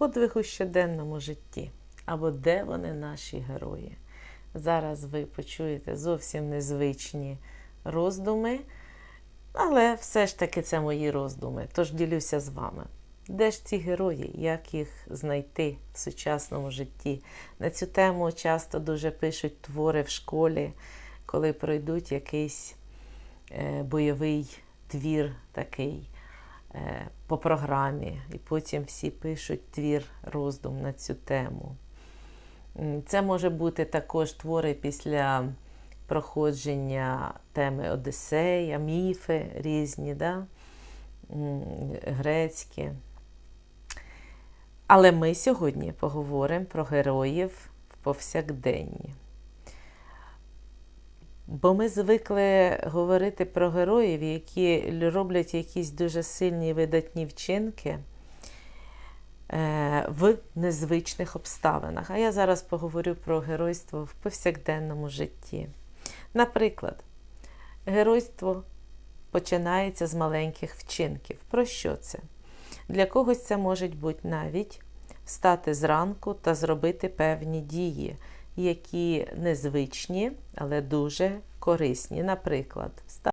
подвиг у щоденному житті, або де вони наші герої. Зараз ви почуєте зовсім незвичні роздуми, але все ж таки це мої роздуми, тож ділюся з вами. Де ж ці герої, як їх знайти в сучасному житті? На цю тему часто дуже пишуть твори в школі, коли пройдуть якийсь е, бойовий твір такий по програмі, і потім всі пишуть твір роздум на цю тему. Це може бути також твори після проходження теми Одіссея, міфи різні, да? Грецькі. Але ми сьогодні поговоримо про героїв в повсякденні. Бо ми звикли говорити про героїв, які роблять якісь дуже сильні видатні вчинки е, в незвичних обставинах. А я зараз поговорю про геройство в повсякденному житті. Наприклад, геройство починається з маленьких вчинків. Про що це? Для когось це може бути навіть встати зранку та зробити певні дії, які незвичні, але дуже корисні. Наприклад,